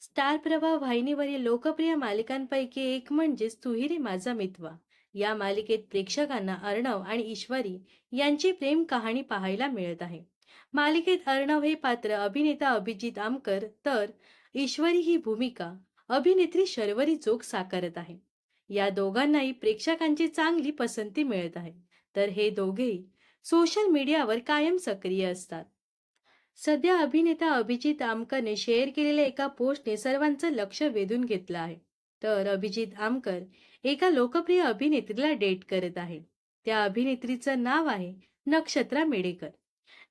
Star प्रभा वाहिनीवरील लोकप्रिय मालिकांपैकी एक म्हणजेच तुहिरी माझा मितवा. या मालिकेत प्रेक्षकांना अर्णव आणि ईश्वरी यांची प्रेम कहाणी पाहायला मिळत आहे. मालिकेत अर्णव हे पात्र अभिनेता अभिजित आमकर तर ईश्वरी ही भूमिका अभिनेत्री शर्वरी जोग साकारत आहे. या दोघांनाही प्रेक्षकांची चांगली पसंती मिळत आहे. तर हे दोघेही सोशल मीडियावर कायम सक्रिय असतात. सध्या अभिनेता अभिजित आमकरने शेअर केलेल्या एका पोस्टने सर्वांचं लक्ष वेधून घेतलं आहे. तर अभिजित आमकर एका लोकप्रिय अभिनेत्रीला डेट करत आहे. त्या अभिनेत्रीचं नाव आहे नक्षत्रा मेडेकर.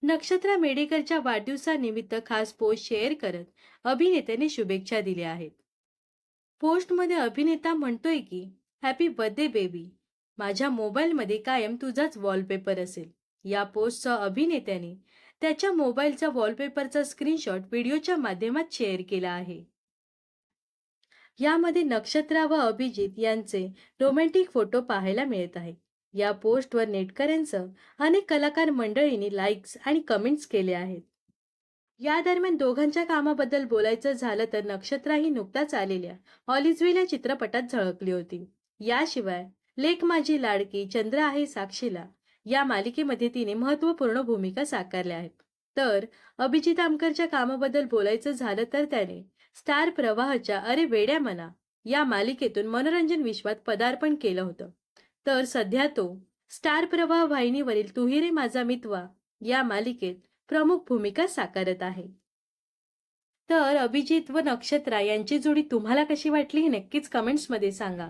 नक्षत्रा मेडेकरच्या वाढदिवसानिमित्त खास पोस्ट शेअर करत अभिनेत्याने शुभेच्छा दिल्या आहेत. पोस्टमध्ये अभिनेता म्हणतोय की हॅपी बर्थडे बेबी माझ्या मोबाईलमध्ये कायम तुझाच वॉलपेपर असेल. या पोस्टचं अभिनेत्याने त्याच्या मोबाईलचा वॉलपेपरचा स्क्रीनशॉट व्हिडिओच्या माध्यमात शेअर केला आहे. यामध्ये नक्षत्रा व अभिजित यांचे रोमॅन्टिक फोटो पाहायला मिळत आहे. या पोस्टवर नेटकऱ्यांचं अनेक कलाकार मंडळींनी लाईक्स आणि कमेंट्स केले आहेत. या दरम्यान दोघांच्या कामाबद्दल बोलायचं झालं तर नक्षत्रा ही नुकताच आलेल्या ऑलिजवेल या चित्रपटात झळकली होती. याशिवाय लेख माझी लाडकी चंद्र आहे साक्षीला या मालिकेमध्ये तिने महत्त्वपूर्ण भूमिका साकारल्या आहेत. तर अभिजित आमकरच्या कामाबद्दल बोलायचं झालं तर त्याने स्टार प्रवाहाच्या अरे वेड्या मना या मालिकेतून मनोरंजन विश्वात पदार्पण केलं होतं. तर सध्या तो स्टार प्रवाह वाहिनीवरील तुहिरे माझा मितवा या मालिकेत प्रमुख भूमिका साकारत आहे. तर अभिजित व नक्षत्रा यांची जोडी तुम्हाला कशी वाटली हे नक्कीच कमेंट्समध्ये सांगा.